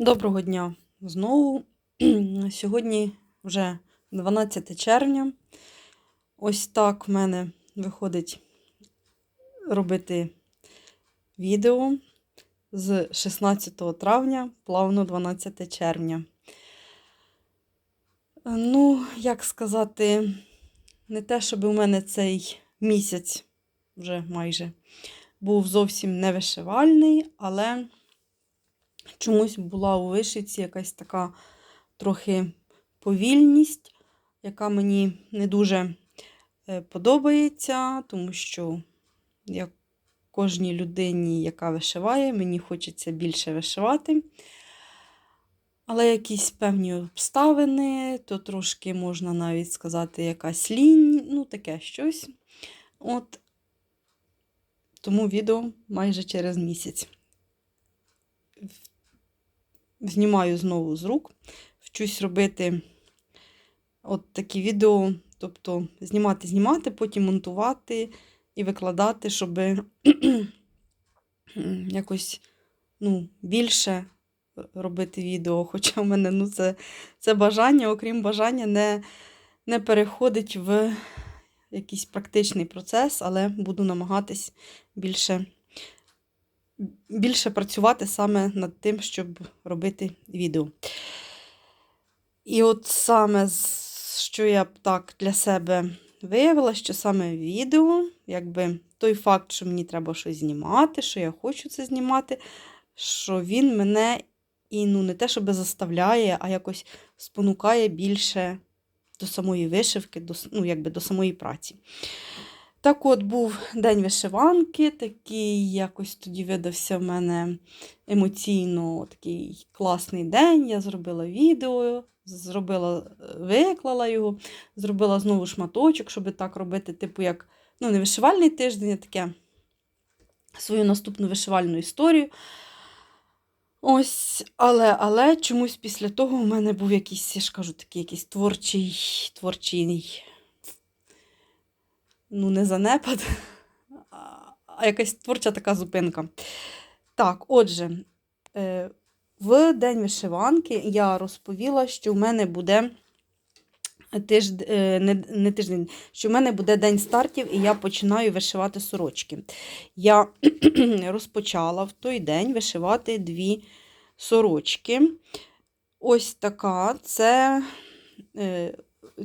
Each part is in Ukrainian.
Доброго дня знову. Сьогодні вже 12 червня. Ось так в мене виходить робити відео з 16 травня, плавно 12 червня. Ну, як сказати, не те, щоб у мене цей місяць вже майже був зовсім не вишивальний, але чомусь була у вишивці якась така трохи повільність, яка мені не дуже е, подобається, тому що як кожній людині, яка вишиває, мені хочеться більше вишивати. Але якісь певні обставини, то трошки можна навіть сказати, якась лінь, ну таке щось. От тому відео майже через місяць знімаю знову з рук. Вчусь робити от такі відео, тобто знімати, знімати, потім монтувати і викладати, щоб якось ну, більше робити відео. Хоча в мене ну, це, це бажання, окрім бажання, не, не переходить в якийсь практичний процес, але буду намагатись більше більше працювати саме над тим, щоб робити відео. І от саме, що я б так для себе виявила, що саме відео, якби той факт, що мені треба щось знімати, що я хочу це знімати, що він мене і ну, не те, щоб заставляє, а якось спонукає більше до самої вишивки, до, ну, якби до самої праці. Так от був день вишиванки, такий якось тоді видався в мене емоційно такий класний день. Я зробила відео, зробила, виклала його, зробила знову шматочок, щоб так робити, типу, як ну, не вишивальний тиждень, а таке свою наступну вишивальну історію. Ось, але але чомусь після того у мене був якийсь, я ж кажу, такий якийсь творчий, творчий ну, не занепад, а якась творча така зупинка. Так, отже, е, в День вишиванки я розповіла, що в мене буде тиждень, не, не тиждень, що в мене буде день стартів, і я починаю вишивати сорочки. Я розпочала в той день вишивати дві сорочки. Ось така це е,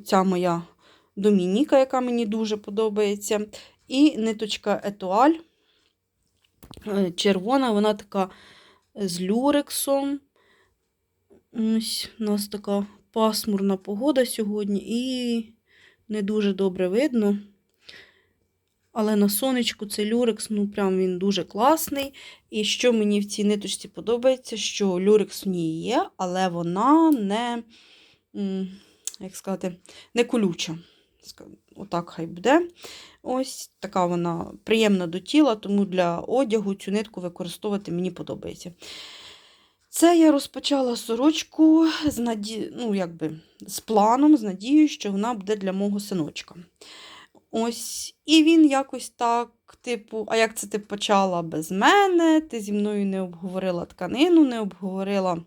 ця моя Домініка, яка мені дуже подобається. І ниточка етуаль. Е, червона, вона така з люрексом. Ось у нас така пасмурна погода сьогодні, і не дуже добре видно. Але на сонечку цей люрекс, ну, прям він дуже класний. І що мені в цій ниточці подобається, що люрекс в ній є, але вона не, як сказати, не колюча. Отак хай буде. Ось така вона приємна до тіла, тому для одягу цю нитку використовувати мені подобається. Це я розпочала сорочку з наді... ну, якби, з планом, з надією, що вона буде для мого синочка. Ось, І він якось так, типу, а як це ти почала без мене? Ти зі мною не обговорила тканину, не обговорила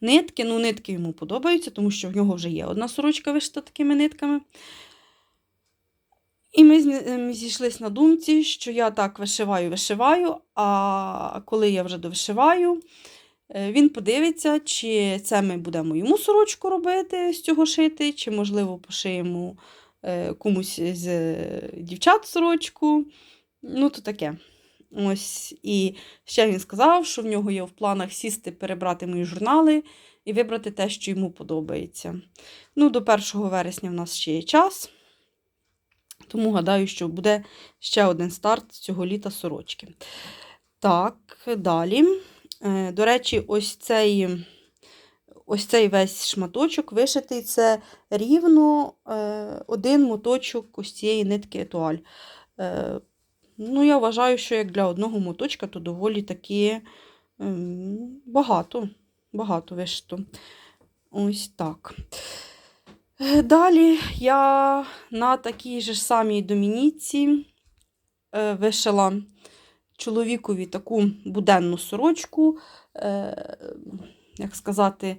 нитки. Ну, нитки йому подобаються, тому що в нього вже є одна сорочка вишита такими нитками. І ми, ми зійшлися на думці, що я так вишиваю, вишиваю, а коли я вже довишиваю, е, він подивиться, чи це ми будемо йому сорочку робити з цього шити, чи, можливо, пошиємо е, комусь з дівчат сорочку. Ну, то таке. Ось, І ще він сказав, що в нього є в планах сісти, перебрати мої журнали і вибрати те, що йому подобається. Ну, До 1 вересня в нас ще є час. Тому гадаю, що буде ще один старт цього літа сорочки. Так, далі. Е, до речі, ось цей ось цей весь шматочок вишитий це рівно е, один моточок ось цієї нитки етуаль. Ну, я вважаю, що як для одного моточка, то доволі таки ем, багато, багато вишито. Ось так. Е, далі я на такій же самій домініці е, вишила чоловікові таку буденну сорочку, е, як сказати,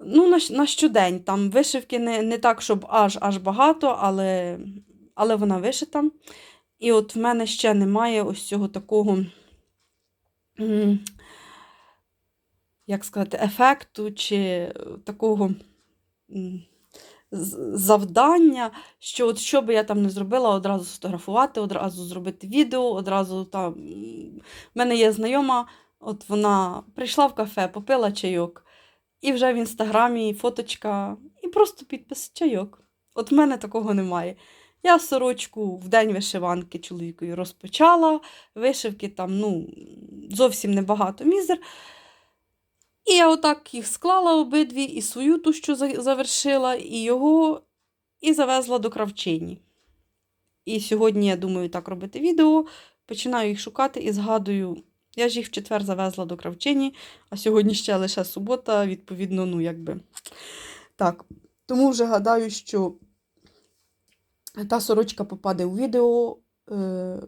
ну, на, на щодень. Там вишивки не, не так, щоб аж аж багато, але, але вона вишита. І от в мене ще немає ось цього такого, як сказати, ефекту чи такого завдання, що от що би я там не зробила, одразу сфотографувати, одразу зробити відео, одразу там. В мене є знайома, от вона прийшла в кафе, попила чайок, і вже в інстаграмі фоточка, і просто підпис чайок. От в мене такого немає. Я сорочку в день вишиванки чоловікові розпочала, вишивки там ну, зовсім небагато мізер. І я отак їх склала обидві, і свою ту, що завершила, і його, і завезла до кравчині. І сьогодні я думаю так робити відео, починаю їх шукати і згадую, я ж їх в четвер завезла до кравчині, а сьогодні ще лише субота, відповідно, ну якби. Так, тому вже гадаю, що та сорочка попаде у відео е,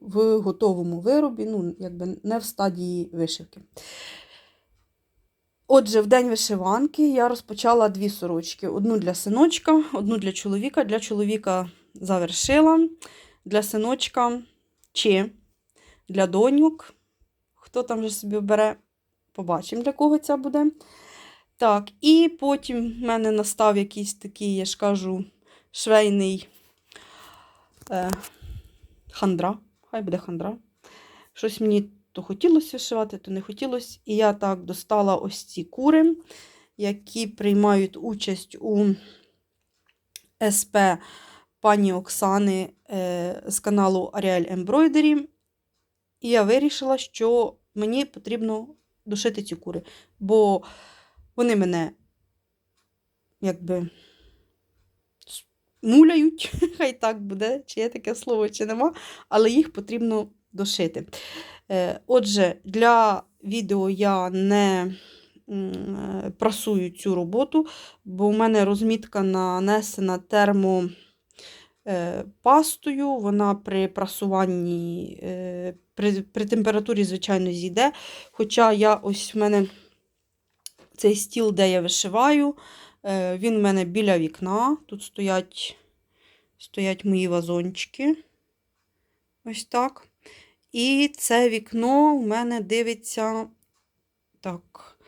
в готовому виробі, ну, якби не в стадії вишивки. Отже, в день вишиванки я розпочала дві сорочки: одну для синочка, одну для чоловіка. Для чоловіка завершила, для синочка чи для доньок. Хто там вже собі бере, побачимо, для кого ця буде. Так, і потім в мене настав якийсь такий, я ж кажу, швейний е, хандра. Хай буде хандра. Щось мені то хотілося вишивати, то не хотілося. І я так достала ось ці кури, які приймають участь у СП пані Оксани е, з каналу Ariel Embroidery. І я вирішила, що мені потрібно дошити ці кури, бо вони мене якби муляють, хай так буде, чи є таке слово, чи нема, але їх потрібно дошити. Е, Отже, для відео я не е, прасую цю роботу, бо у мене розмітка нанесена термо е, вона при прасуванні, при, при температурі, звичайно, зійде. Хоча я ось в мене цей стіл, де я вишиваю, він в мене біля вікна. Тут стоять, стоять мої вазончики. Ось так. І це вікно у мене дивиться. Так,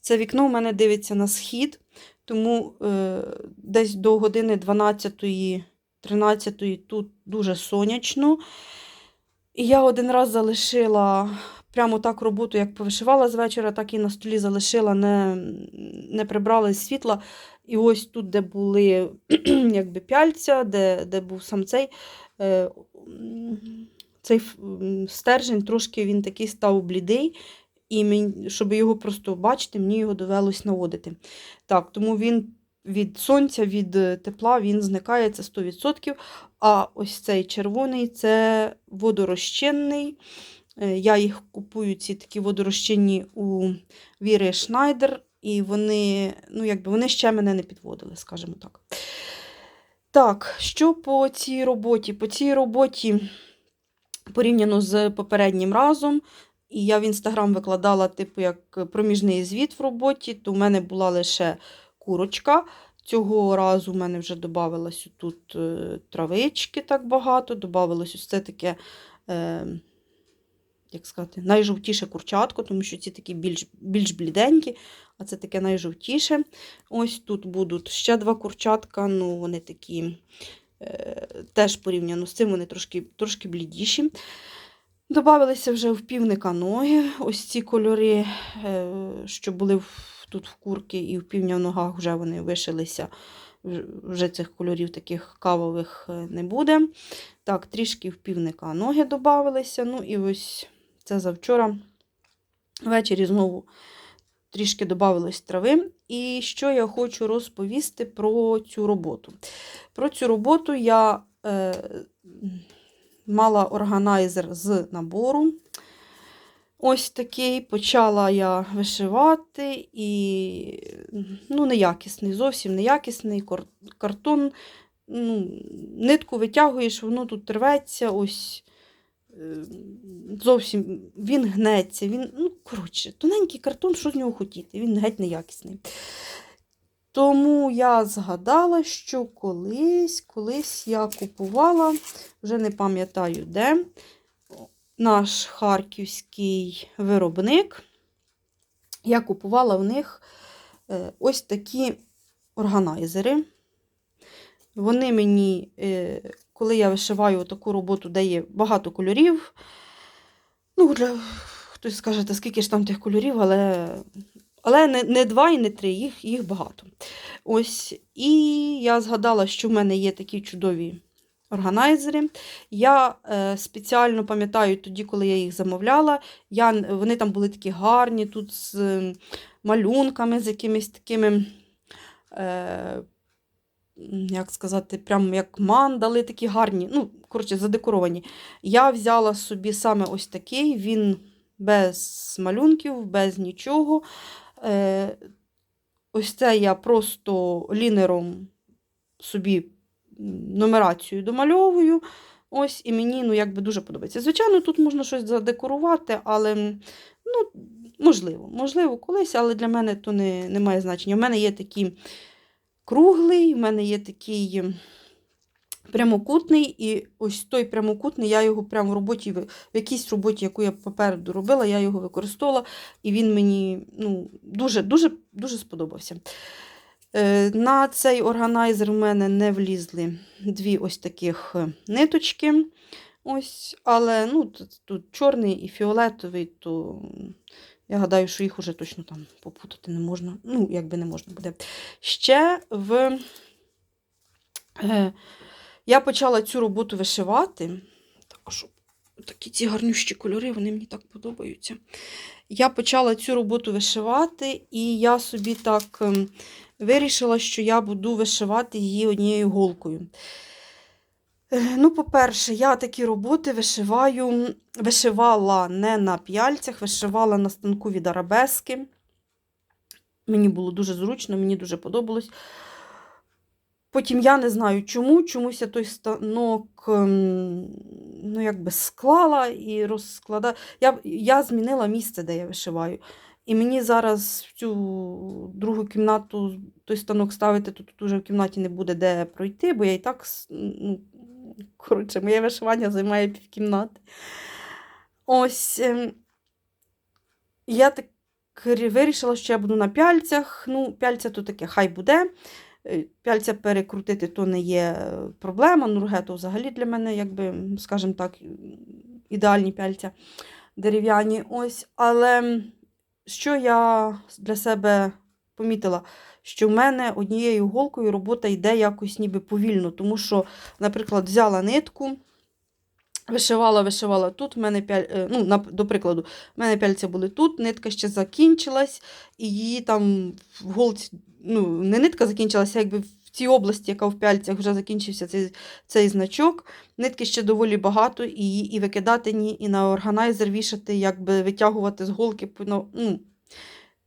це вікно у мене дивиться на схід, тому е, десь до години 12-ї, 13-ї тут дуже сонячно. І я один раз залишила прямо так роботу, як повишивала з вечора, так і на столі залишила, не, не прибрала з світла. І ось тут, де були якби пяльця, де, де був сам цей. Е, цей стержень трошки він такий став блідий, і мені, щоб його просто бачити, мені його довелось наводити. Так, тому він від сонця, від е, тепла він зникає, це 100%. А ось цей червоний це водорозчинний. Е, Я їх купую, ці такі водорозчинні у Віри Шнайдер, і вони, ну, якби, вони ще мене не підводили, скажімо так. Так, що по цій роботі? По цій роботі порівняно з попереднім разом. І я в інстаграм викладала, типу, як проміжний звіт в роботі, то в мене була лише курочка. Цього разу в мене вже додавалось тут е, травички так багато, додавалось ось таке, е, як сказати, найжовтіше курчатко, тому що ці такі більш, більш бліденькі, а це таке найжовтіше. Ось тут будуть ще два курчатка, ну вони такі е, теж порівняно з цим, вони трошки, трошки блідіші. Добавилися вже в півника ноги. Ось ці кольори, е, що були в- тут в курки і в півня в ногах, вже вони вишилися. Вже- цих кольорів таких кавових е, не буде. Так, трішки в півника ноги додавалися. Ну і ось це завчора ввечері знову трішки додавалось трави. І що я хочу розповісти про цю роботу. Про цю роботу я е, мала органайзер з набору. Ось такий. Почала я вишивати і ну, неякісний, зовсім неякісний картон. Ну, нитку витягуєш, воно тут рветься. Ось зовсім він гнеться. Він, ну, коротше, тоненький картон, що з нього хотіти, він геть неякісний. Тому я згадала, що колись, колись я купувала, вже не пам'ятаю де, наш харківський виробник. Я купувала в них е, ось такі органайзери. Вони мені, е, коли я вишиваю таку роботу, де є багато кольорів. Ну, для, хтось скаже, та скільки ж там тих кольорів, але, але не, не два і не три, їх, їх багато. Ось, і я згадала, що в мене є такі чудові органайзери. Я е, спеціально пам'ятаю тоді, коли я їх замовляла, я, вони там були такі гарні, тут з е, малюнками, з якимись такими. Е, як сказати, прям як мандали такі гарні, ну, коротше, задекоровані. Я взяла собі саме ось такий, він без малюнків, без нічого. Е, ось це я просто лінером собі нумерацію домальовую. Ось, і мені ну, якби дуже подобається. Звичайно, тут можна щось задекорувати, але ну, можливо, можливо, колись, але для мене то не, не має значення. У мене є такий круглий, в мене є такий прямокутний, і ось той прямокутний, я його прямо в роботі, в якійсь роботі, яку я попереду робила, я його використовувала, і він мені ну, дуже, дуже, дуже сподобався. Е, На цей органайзер в мене не влізли дві ось таких е, ниточки. Ось, але ну, тут, тут чорний і фіолетовий, то я гадаю, що їх уже точно там попутати не можна. Ну, якби не можна буде. Ще в е, я почала цю роботу вишивати. Так, щоб такі ці гарнющі кольори, вони мені так подобаються. Я почала цю роботу вишивати, і я собі так ем, вирішила, що я буду вишивати її однією голкою. Е, Ну, по-перше, я такі роботи вишиваю, вишивала не на п'яльцях, вишивала на станку від арабески. Мені було дуже зручно, мені дуже подобалось. Потім я не знаю чому, чомусь я той станок ем, ну, якби склала і розкладала. Я, я змінила місце, де я вишиваю. І мені зараз в цю другу кімнату той станок ставити, то тут уже в кімнаті не буде де пройти, бо я і так, ну, коротше, моє вишивання займає півкімнати. Ось ем, я так вирішила, що я буду на пяльцях. Ну, пяльця то таке, хай буде. Е, Пяльця перекрутити то не є е, проблема. Нурге то взагалі для мене, якби, скажімо так, ідеальні пяльця дерев'яні. Ось, але що я для себе помітила? Що в мене однією голкою робота йде якось ніби повільно, тому що, наприклад, взяла нитку, вишивала, вишивала тут, в мене е, ну, до прикладу, в мене пяльця були тут, нитка ще закінчилась, і її там в голці, ну, не нитка закінчилася, якби в цій області, яка в пяльцях вже закінчився цей, цей значок. Нитки ще доволі багато, і її і викидати ні, і на органайзер вішати, якби витягувати з голки. ну, ну,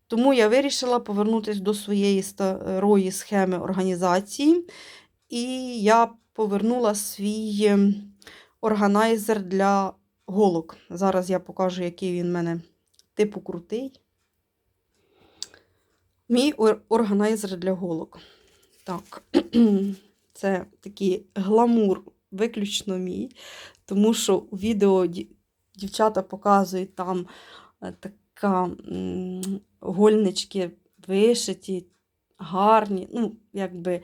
тому я вирішила повернутися до своєї старої схеми організації. І я повернула свій ем, органайзер для голок. Зараз я покажу, який він в мене типу крутий. Мій органайзер для голок. Так, це такий гламур, виключно мій, тому що у відео дівчата показують там е, така гольнички вишиті, гарні. Ну, якби,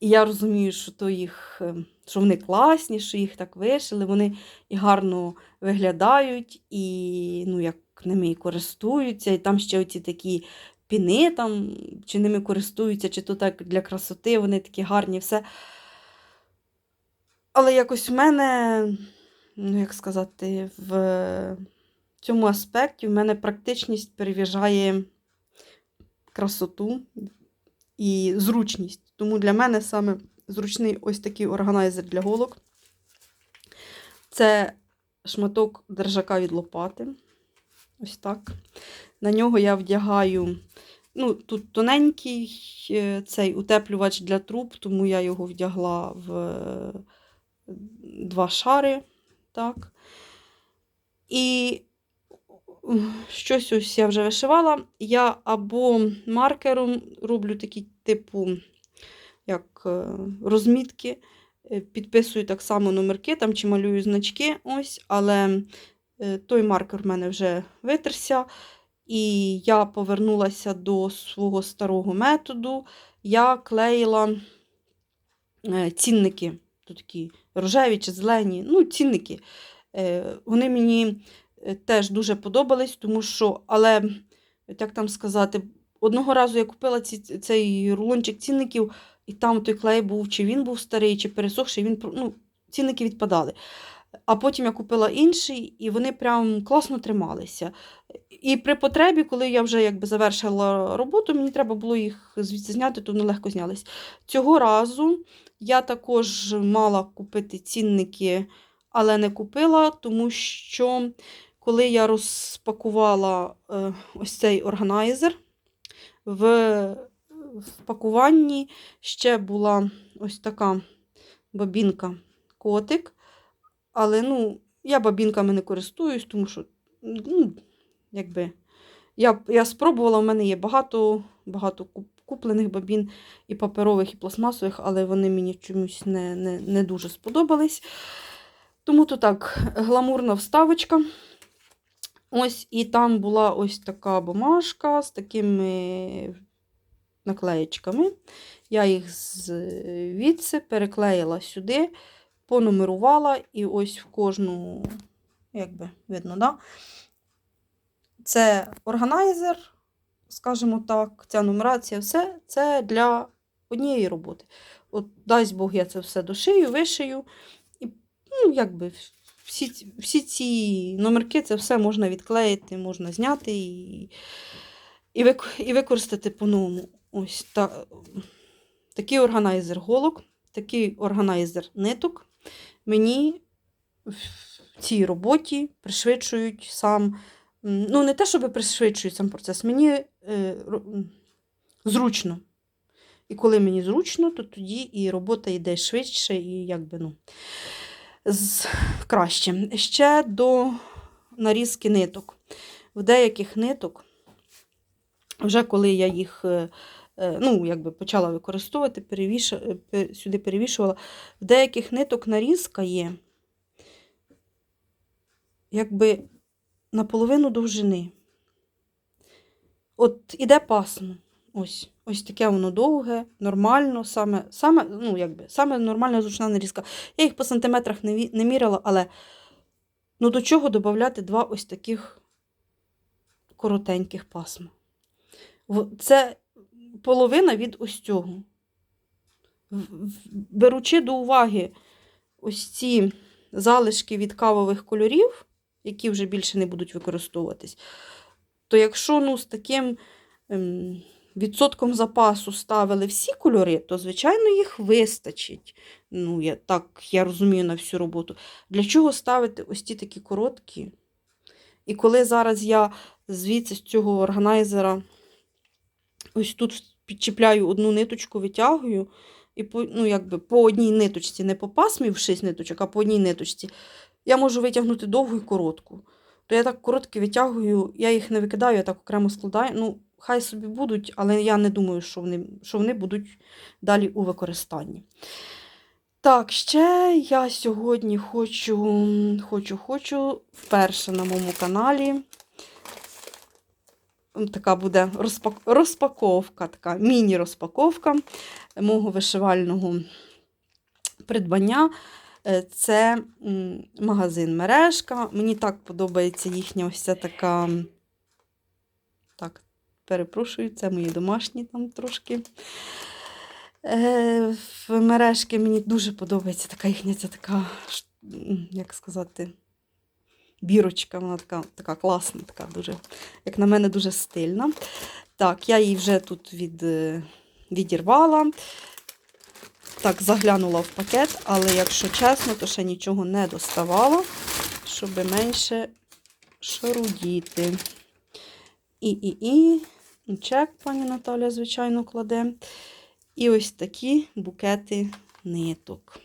і я розумію, що то їх, е, що вони класні, що їх так вишили, вони і гарно виглядають, і ну, як ними і користуються. І там ще оці такі піни, там, чи ними користуються, чи то так для красоти, вони такі гарні, все. Але якось в мене, ну як сказати, в цьому аспекті в мене практичність переважає красоту і зручність. Тому для мене саме зручний ось такий органайзер для голок. Це шматок держака від лопати. Ось так. На нього я вдягаю. Ну, тут тоненький е, цей утеплювач для труб, тому я його вдягла в е, два шари. Так. І щось ось я вже вишивала. Я або маркером роблю такі типу, як е, розмітки, е, підписую так само номерки там, чи малюю значки. ось, Але е, той маркер в мене вже витерся. І я повернулася до свого старого методу. Я клеїла цінники, тут такі рожеві чи зелені, ну, цінники. Вони мені теж дуже подобались, тому що, але, як там сказати, одного разу я купила ці, цей рулончик цінників, і там той клей був, чи він був старий, чи пересохший, він, ну, цінники відпадали. А потім я купила інший, і вони прям класно трималися. І при потребі, коли я вже якби завершила роботу, мені треба було їх звідси зняти, то вони легко знялись. Цього разу я також мала купити цінники, але не купила, тому що коли я розпакувала е, ось цей органайзер, в, пакуванні ще була ось така бабінка котик. Але ну, я бабінками не користуюсь, тому що ну, якби, я, я спробувала, у мене є багато, багато куплених бабін і паперових, і пластмасових, але вони мені чомусь не, не, не дуже сподобались. Тому то так, гламурна вставочка. Ось, і там була ось така бумажка з такими наклеєчками. Я їх звідси переклеїла сюди, понумерувала, і ось в кожну, якби видно, да? це органайзер, скажімо так, ця нумерація, все це для однієї роботи. От дасть Бог, я це все дошию, вишию. І, ну, якби, всі, всі ці номерки, це все можна відклеїти, можна зняти і, і, і використати по-новому. Ось та, такий органайзер голок, такий органайзер ниток мені в цій роботі пришвидшують сам, ну не те, щоб пришвидшують сам процес, мені е, зручно. І коли мені зручно, то тоді і робота йде швидше і якби, ну, з, краще. Ще до нарізки ниток. В деяких ниток, вже коли я їх е, е, ну, якби почала використовувати, перевіш... е, сюди перевішувала, в деяких ниток нарізка є якби наполовину довжини. От іде пасмо. Ось, ось таке воно довге, нормально, саме, саме, ну, якби, саме нормальна зручна нарізка. Я їх по сантиметрах не, не міряла, але ну, до чого додати два ось таких коротеньких пасма. Це половина від ось цього. Беручи до уваги ось ці залишки від кавових кольорів, які вже більше не будуть використовуватись, то якщо ну, з таким ем, відсотком запасу ставили всі кольори, то, звичайно, їх вистачить. Ну, я, так я розумію на всю роботу. Для чого ставити ось ті такі короткі? І коли зараз я звідси з цього органайзера ось тут підчіпляю одну ниточку, витягую, і по, ну, якби по одній ниточці, не по пасмі в 6 ниточок, а по одній ниточці, я можу витягнути довгу і коротку. То я так короткі витягую, я їх не викидаю, я так окремо складаю. Ну, хай собі будуть, але я не думаю, що вони, що вони будуть далі у використанні. Так, ще я сьогодні хочу, хочу, хочу вперше на моєму каналі. Така буде розпак... розпаковка, така міні-розпаковка мого вишивального придбання. Е, Це магазин Мережка. Мені так подобається їхня ось ця така. Так, перепрошую, це мої домашні там трошки. Е, В мережки мені дуже подобається така їхня, ця така, як сказати, бірочка. Вона така, така класна, така дуже, як на мене, дуже стильна. Так, я її вже тут від, е, відірвала. Так, заглянула в пакет, але якщо чесно, то ще нічого не доставала, щоб менше шарудіти. І, і, і, чек пані Наталя, звичайно, кладе. І ось такі букети ниток.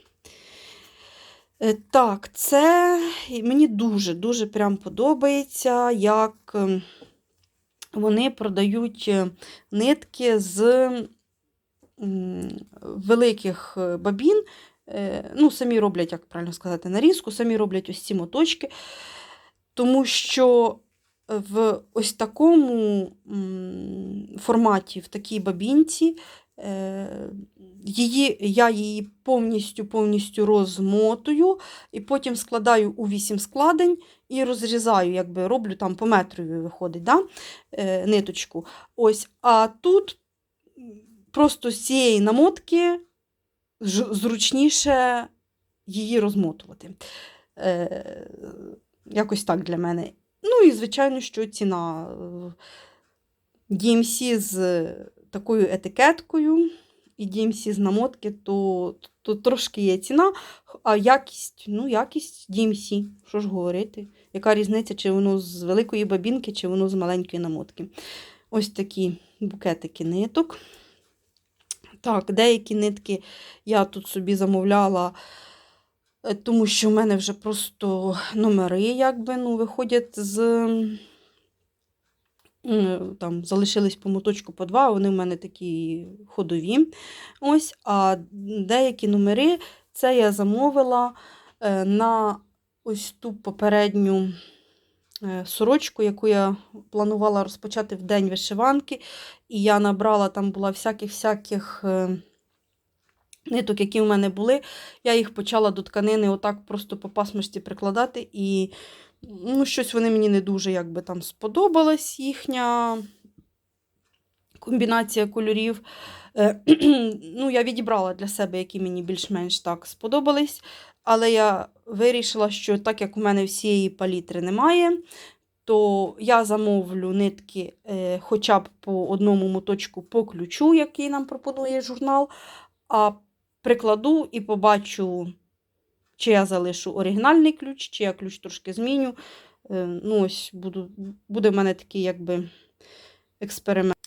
Е, Так, це мені дуже-дуже прям подобається, як ем, вони продають е, нитки з великих е, бабін. Ну, самі роблять, як правильно сказати, нарізку, самі роблять ось ці моточки. Тому що в ось такому форматі, в такій бабінці, е, її, я її повністю повністю розмотую і потім складаю у 8 складень і розрізаю, якби роблю там по метрові виходить да? е, ниточку. Ось, А тут просто з цієї намотки зручніше її розмотувати. Е, якось так для мене. Ну і, звичайно, що ціна е, DMC з такою етикеткою і DMC з намотки, то, то трошки є ціна, а якість, ну, якість DMC, що ж говорити, яка різниця, чи воно з великої бабінки, чи воно з маленької намотки. Ось такі букетики ниток. Так, деякі нитки я тут собі замовляла, тому що в мене вже просто номери якби, ну, виходять з. Там залишились по моточку по два, вони в мене такі ходові. Ось, А деякі номери це я замовила е, на ось ту попередню е, сорочку, яку я планувала розпочати в день вишиванки. І я набрала, там була всяких-всяких е, ниток, які в мене були. Я їх почала до тканини отак просто по пасмості прикладати. І ну, щось вони мені не дуже якби, там сподобалась їхня комбінація кольорів. Е, ну, Я відібрала для себе, які мені більш-менш так сподобались. Але я вирішила, що так як у мене всієї палітри немає, то я замовлю нитки е, хоча б по одному моточку по ключу, який нам пропонує журнал, а прикладу і побачу, чи я залишу оригінальний ключ, чи я ключ трошки зміню. Е, ну, ось буду, Буде в мене такий якби експеримент.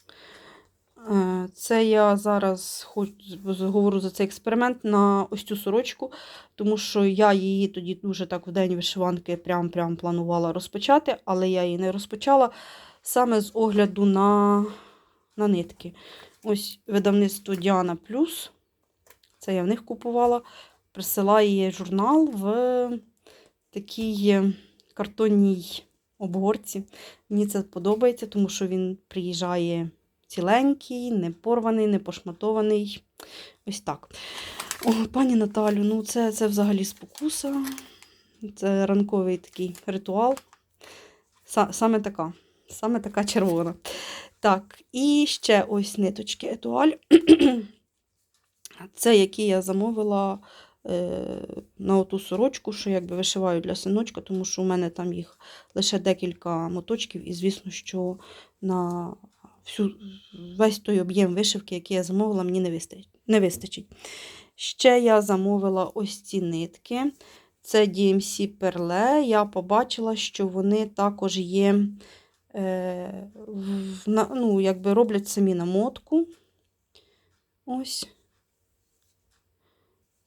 Е, Це я зараз хоч, говорю за цей експеримент на ось цю сорочку, тому що я її тоді дуже так в день вишиванки прям, прям планувала розпочати, але я її не розпочала саме з огляду на, на нитки. Ось видавництво Діана Плюс. Це я в них купувала. Присилає журнал в такій картонній обгорці. Мені це подобається, тому що він приїжджає ціленький, не порваний, не пошматований. Ось так. О, пані Наталю, ну це, це взагалі спокуса. Це ранковий такий ритуал. Са- Саме така. Саме така червона. Так, і ще ось ниточки етуаль. Це які я замовила е, на оту сорочку, що якби вишиваю для синочка, тому що у мене там їх лише декілька моточків, і звісно, що на всю, весь той об'єм вишивки, який я замовила, мені не вистачить. не вистачить. Ще я замовила ось ці нитки. Це DMC Perle. Я побачила, що вони також є, е, в, ну, якби роблять самі намотку. Ось.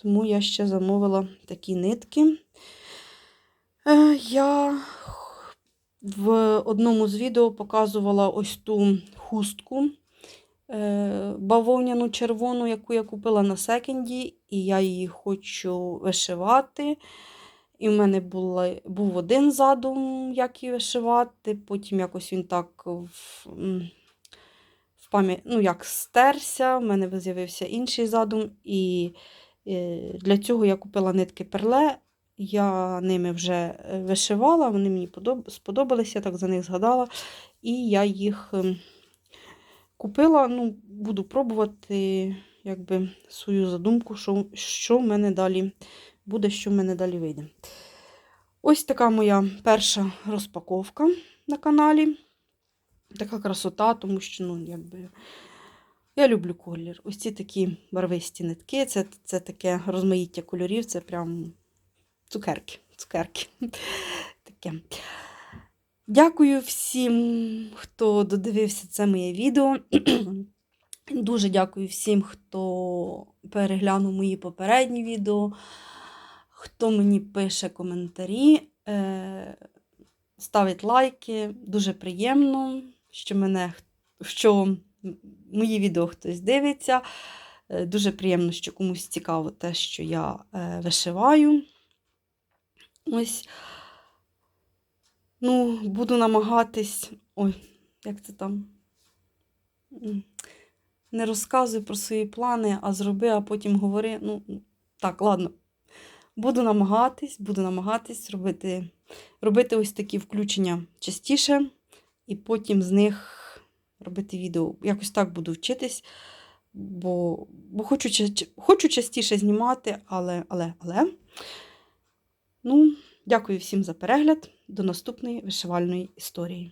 Тому я ще замовила такі нитки. Е, Я в одному з відео показувала ось ту хустку е, бавовняну червону, яку я купила на секенді, і я її хочу вишивати. І в мене була, був один задум, як її вишивати. Потім якось він так в, в пам'ять, ну, як стерся, в мене з'явився інший задум. І для цього я купила нитки перле. Я ними вже е, вишивала, вони мені подоб- сподобалися, так за них згадала. І я їх ем, купила, ну, буду пробувати якби, свою задумку, що, що в мене далі буде, що в мене далі вийде. Ось така моя перша розпаковка на каналі. Така красота, тому що, ну, якби. Я люблю колір. Ось ці такі барвисті нитки, це, це таке розмаїття кольорів, це прям цукерки. цукерки. Таке. Дякую всім, хто додивився це моє відео. Дуже дякую всім, хто переглянув мої попередні відео, хто мені пише коментарі, е, ставить лайки. Дуже приємно, що мене що мої відео хтось дивиться. Е, Дуже приємно, що комусь цікаво те, що я е, вишиваю. Ось. Ну, буду намагатись. Ой, як це там? Не розказуй про свої плани, а зроби, а потім говори. Ну, так, ладно. Буду намагатись, буду намагатись робити, робити ось такі включення частіше, і потім з них робити відео. Якось так буду вчитись, бо, бо хочу, хочу частіше знімати, але, але, але. Ну, дякую всім за перегляд. До наступної вишивальної історії.